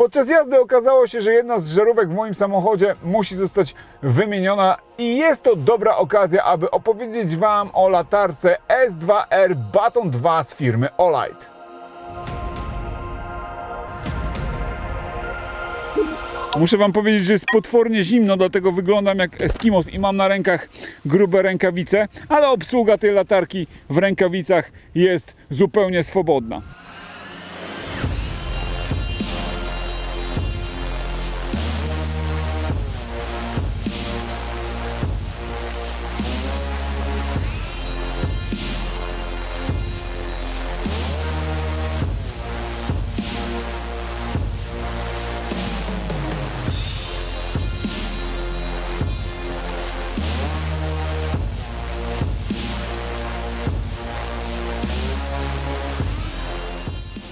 Podczas jazdy okazało się, że jedna z żarówek w moim samochodzie musi zostać wymieniona i jest to dobra okazja, aby opowiedzieć Wam o latarce S2R Baton 2 z firmy Olight. Muszę Wam powiedzieć, że jest potwornie zimno, dlatego wyglądam jak Eskimos i mam na rękach grube rękawice, ale obsługa tej latarki w rękawicach jest zupełnie swobodna.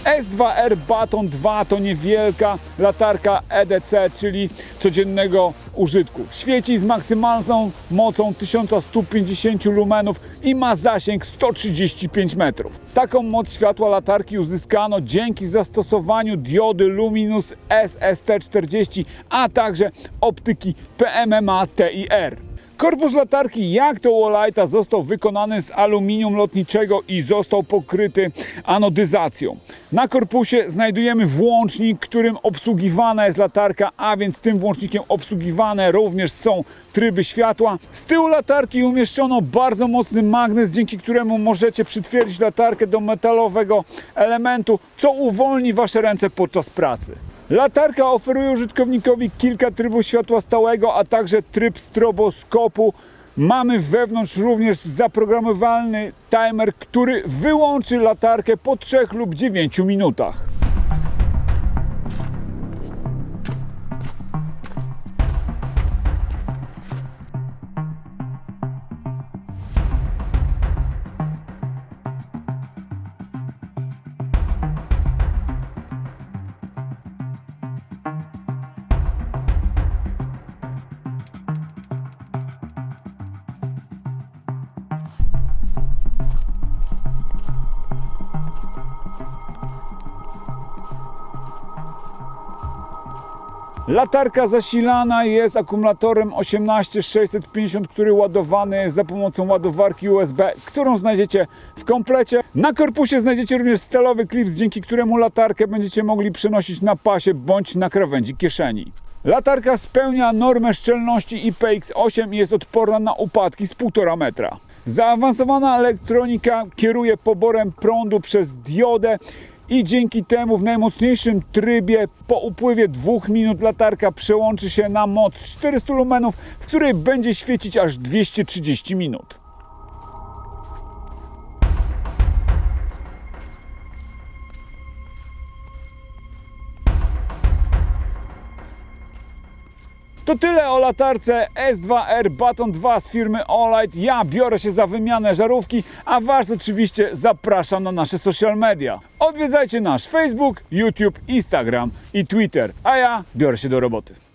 S2R Baton 2 to niewielka latarka EDC, czyli codziennego użytku. Świeci z maksymalną mocą 1150 lumenów i ma zasięg 135 metrów. Taką moc światła latarki uzyskano dzięki zastosowaniu diody Luminous SST40, a także optyki PMMA TIR. Korpus latarki, jak to u Lighta, został wykonany z aluminium lotniczego i został pokryty anodyzacją. Na korpusie znajdujemy włącznik, którym obsługiwana jest latarka, a więc tym włącznikiem obsługiwane również są tryby światła. Z tyłu latarki umieszczono bardzo mocny magnes, dzięki któremu możecie przytwierdzić latarkę do metalowego elementu, co uwolni Wasze ręce podczas pracy. Latarka oferuje użytkownikowi kilka trybów światła stałego, a także tryb stroboskopu. Mamy wewnątrz również zaprogramowalny timer, który wyłączy latarkę po 3 lub 9 minutach. Latarka zasilana jest akumulatorem 18650, który ładowany jest za pomocą ładowarki USB, którą znajdziecie w komplecie. Na korpusie znajdziecie również stalowy klips, dzięki któremu latarkę będziecie mogli przenosić na pasie bądź na krawędzi kieszeni. Latarka spełnia normę szczelności IPX8 i jest odporna na upadki z 1,5 metra. Zaawansowana elektronika kieruje poborem prądu przez diodę i dzięki temu w najmocniejszym trybie po upływie dwóch minut latarka przełączy się na moc 400 lumenów, w której będzie świecić aż 230 minut. To tyle o latarce S2R Baton 2 z firmy Olight. Ja biorę się za wymianę żarówki, a Was oczywiście zapraszam na nasze social media. Odwiedzajcie nasz Facebook, YouTube, Instagram i Twitter, a ja biorę się do roboty.